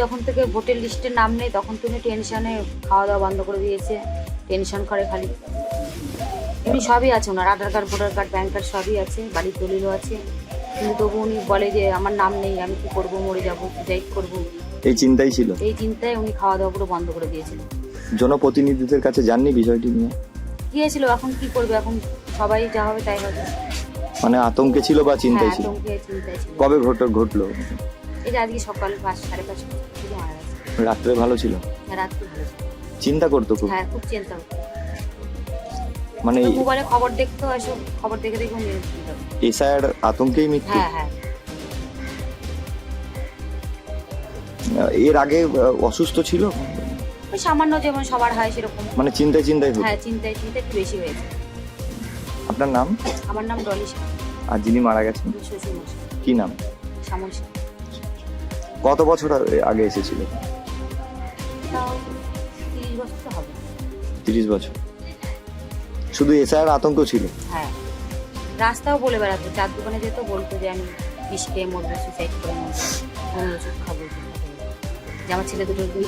যখন থেকে ভোটের লিস্টে নাম নেই তখন তুমি টেনশনে খাওয়া দাওয়া বন্ধ করে দিয়েছে। টেনশন করে খালি। এমনি সবই আছে ওনার Aadhaar card voter card PAN card সবই আছে বাড়ির দলিলও আছে। কিন্তু তবু উনি বলে যে আমার নাম নেই আমি কি করব মরে যাব যাই করব? এই চিন্তাই ছিল। এই চিন্তায় উনি খাওয়া দাওয়া পুরো বন্ধ করে দিয়েছিলেন জনপ্রতিনিধিদের কাছে জাননি বিষয়টি নিয়ে? গিয়েছিল এখন কি করবে? এখন সবাই যা হবে তাই হবে। মানে আতঙ্কে ছিল বা হ্যাঁ চিন্তায় ছিল চিন্তায় ছিল। কবে ঘট ঘটলো? যে আজকে সকাল পাঁচ সাড়ে পাঁচটা থেকে মারা গেছে রাত্রে ভালো ছিল? হ্যাঁ, রাত্রি ভালো ছিল। চিন্তা করতো খুব? হ্যাঁ খুব চিন্তা হতো মানে মোবাইলে খবর দেখতো এসব খবর দেখে দেখে করতো। এসআইয়ের আতঙ্কেই মৃত্যু? হ্যাঁ হ্যাঁ। এর আগে অসুস্থ ছিল? সামান্য যেমন সবার হয় সেরকম। মানে চিন্তায় চিন্তায় হ্যাঁ চিন্তায় চিন্তা একটু বেশি হয়েছে। আপনার নাম? আমার নাম ডলি শাহ আর যিনি মারা গেছেন? কি নাম? শ্যামল কত বছর আগে এসেছিল? তিরিশ বছর। শুধু এসআইয়ের আতঙ্ক ছিল? হ্যাঁ। রাস্তাও বলে বেড়াতো চার দোকানে যেত বলতো যে আমি বিষ খেয়ে মরবো সুসাইড করে মরবো। ওষুধ খাব যে আমার ছেলে দুটো দুই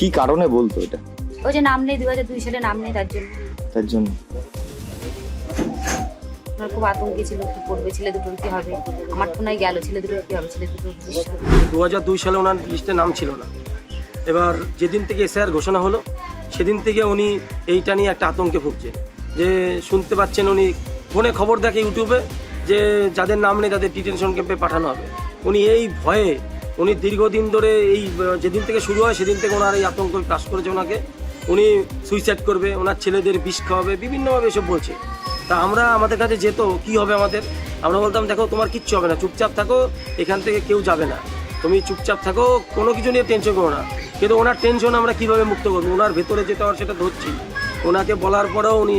কি কারণে বলতো এটা? ওই যে নাম নেই দু হাজার দুই সালে নাম নেই তার জন্য। তার জন্য। খুব আতঙ্কে ছিল, কি করবে? ছেলে কি হবে? আমার গেল, ছেলে কি হবে? ছেলে দু হাজার দুই সালে ওনার লিস্টে নাম ছিল না। এবার যেদিন থেকে এসআইআর ঘোষণা হলো, সেদিন থেকে উনি এইটা নিয়ে একটা আতঙ্কে ভুগছে যে শুনতে পাচ্ছেন উনি, ফোনে খবর দেখে ইউটিউবে যে যাদের নাম নেই তাদের ডিটেনশন ক্যাম্পে পাঠানো হবে। উনি এই ভয়ে, উনি দীর্ঘদিন ধরে এই, যেদিন থেকে শুরু হয় সেদিন থেকে ওনার এই আতঙ্ক কাজ করেছে ওনাকে। উনি সুইসাইড করবে, ওনার ছেলেদের বিষ খাওয়াবে, বিভিন্নভাবে এসব বলছে। তা আমরা আমাদের কাছে যেত, কি হবে আমাদের? আমরা বলতাম, দেখো, তোমার কিচ্ছু হবে না, চুপচাপ থাকো, এখান থেকে কেউ যাবে না। তুমি চুপচাপ থাকো, কোনো কিছু নিয়ে টেনশন করো না। কিন্তু ওনার টেনশন আমরা কীভাবে মুক্ত করব? ওনার ভেতরে যেতে হয় সেটা ধরছি। ওনাকে বলার পরেও উনি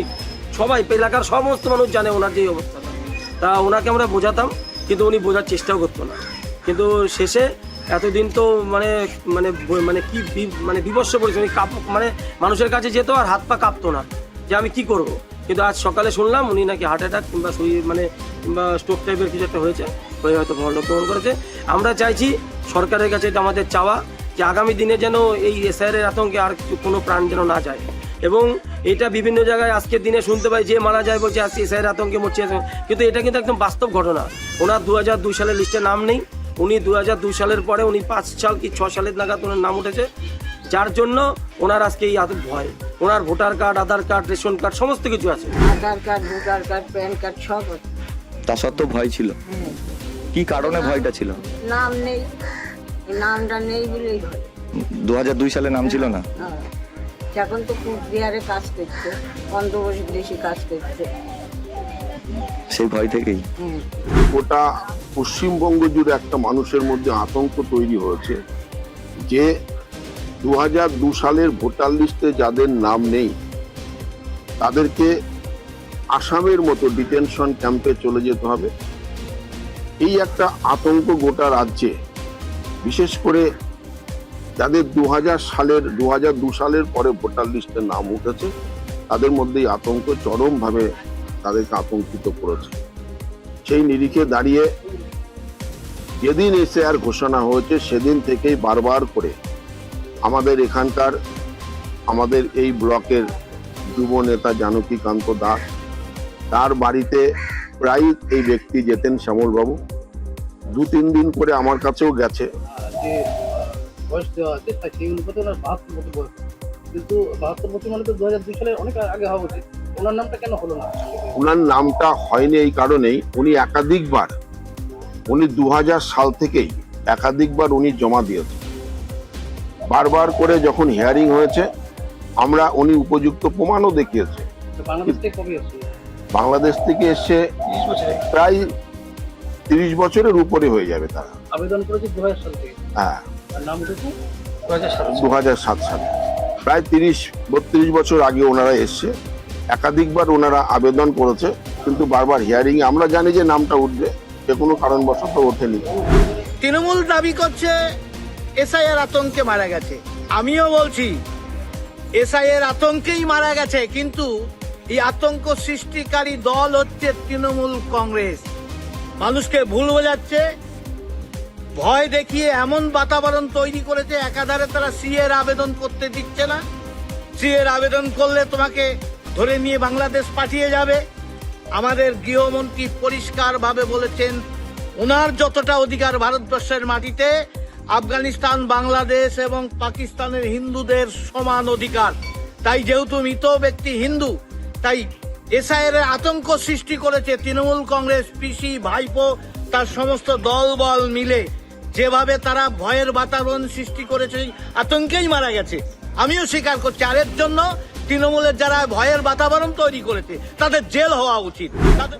সবাই, এলাকার সমস্ত মানুষ জানে ওনার যে অবস্থাটা তা ওনাকে আমরা বোঝাতাম, কিন্তু উনি বোঝার চেষ্টাও করতো না। কিন্তু শেষে এতদিন তো মানে মানে মানে কি মানে পরিস্থিতি উনি কাপ মানে মানুষের কাছে যেত আর হাত পা কাঁপতো না। যে আমি কি করব? কিন্তু আজ সকালে শুনলাম উনি নাকি হার্ট অ্যাটাক কিংবা শরীর মানে কিংবা স্ট্রোক টাইপের কিছু একটা হয়েছে হয়ে হয়তো গ্রহণ করেছে। আমরা চাইছি সরকারের কাছে এটা আমাদের চাওয়া যে আগামী দিনে যেন এই এসআইয়ের আতঙ্কে আর কোনো প্রাণ যেন না যায়। এবং এটা বিভিন্ন জায়গায় আজকের দিনে শুনতে পাই যে মারা যায় বলছে, আজকে এসআইয়ের আতঙ্কে মরছে। কিন্তু এটা কিন্তু একদম বাস্তব ঘটনা। ওনার দু হাজার দুই সালের লিস্টে নাম নেই। উনি দু হাজার দুই সালের পরে উনি পাঁচ সাল কি ছ সালের নাগাদ ওনার নাম উঠেছে। যার জন্য ওনার আজকে এই আতঙ্ক ভয়। ওনার voter card Aadhaar card ration card সমস্ত কিছু আছে। Aadhaar card voter card PAN card সব আছে। তা সত্ত্বেও ভয় ছিল। কি কারণে ভয়টা ছিল? নাম নেই। নামটা নেই বলেই হয় দু হাজার দুই সালে নাম ছিল না? হ্যাঁ। এখন তো খুব বিহারে কাজ করছে অন্ধ্রপ্রদেশ দেশে কাজ করছে। সেই ভয় থেকেই? গোটা পশ্চিমবঙ্গ জুড়ে একটা মানুষের মধ্যে আতঙ্ক তৈরি হয়েছে যে দু সালের ভোটার লিস্টে যাদের নাম নেই, তাদেরকে আসামের মতো ডিটেনশন ক্যাম্পে চলে যেতে হবে। এই একটা আতঙ্ক গোটা রাজ্যে, বিশেষ করে যাদের দু সালের দু সালের পরে ভোটার লিস্টে নাম উঠেছে, তাদের মধ্যে এই আতঙ্ক চরমভাবে তাদেরকে আতঙ্কিত করেছে। সেই নিরিখে দাঁড়িয়ে যেদিন এসে আর ঘোষণা হয়েছে, সেদিন থেকেই বারবার করে আমাদের এখানকার আমাদের এই ব্লকের যুব নেতা জানকীকান্ত দাস তার বাড়িতে প্রায় এই ব্যক্তি যেতেন শ্যামলবাবু। দু তিন দিন করে আমার কাছেও গেছে। কিন্তু বাহাত্তর বছর মানে তো দু হাজার দুই সালে অনেক আগে হওয়া উচিত। ওনার নামটা কেন হলো না? ওনার নামটা হয়নি এই কারণেই উনি একাধিকবার উনি দু হাজার সাল থেকেই একাধিকবার উনি জমা দিয়েছেন। বারবার করে যখন হিয়ারিং হয়েছে আমরা উনি উপযুক্ত প্রমাণও দেখিয়েছে। বাংলাদেশ থেকে কবে আসছে বাংলাদেশ থেকে এসে প্রায় তিরিশ বছরের উপরে হয়ে যাবে তারা। আবেদন করেছে দু হাজার সাল থেকে? হ্যাঁ। দু হাজার সাত সালে। প্রায় তিরিশ বত্রিশ বছর আগে ওনারা এসছে। একাধিকবার ওনারা আবেদন করেছে কিন্তু বারবার হিয়ারিং আমরা জানি যে নামটা উঠবে যে কোনো কারণবশত ওঠেনি। তৃণমূল দাবি করছে এসআইয়ের আতঙ্কে মারা গেছে। আমিও বলছি, এসআইয়ের আতঙ্কেই মারা গেছে, কিন্তু এই আতঙ্ক সৃষ্টিকারী দল হচ্ছে তৃণমূল কংগ্রেস। মানুষকে ভুল বোঝাচ্ছে, ভয় দেখিয়ে এমন বাতাবরণ তৈরি করেছে, একাধারে তারা সিএর আবেদন করতে দিচ্ছে না। সিএর আবেদন করলে তোমাকে ধরে নিয়ে বাংলাদেশ পাঠিয়ে যাবে। আমাদের গৃহমন্ত্রী পরিষ্কারভাবে বলেছেন, ওনার যতটা অধিকার ভারতবর্ষের মাটিতে আফগানিস্তান, বাংলাদেশ এবং পাকিস্তানের হিন্দুদের সমান অধিকার। তাই যেহেতু মৃত ব্যক্তি হিন্দু, তাই এসআইয়ের আতঙ্ক সৃষ্টি করেছে তৃণমূল কংগ্রেস, পিসি, ভাইপো, তার সমস্ত দল বল মিলে। যেভাবে তারা ভয়ের বাতাবরণ সৃষ্টি করেছে আতঙ্কেই মারা গেছে। আমিও স্বীকার করছি আর এর জন্য তৃণমূলের যারা ভয়ের বাতাবরণ তৈরি করেছে, তাদের জেল হওয়া উচিত। তাদের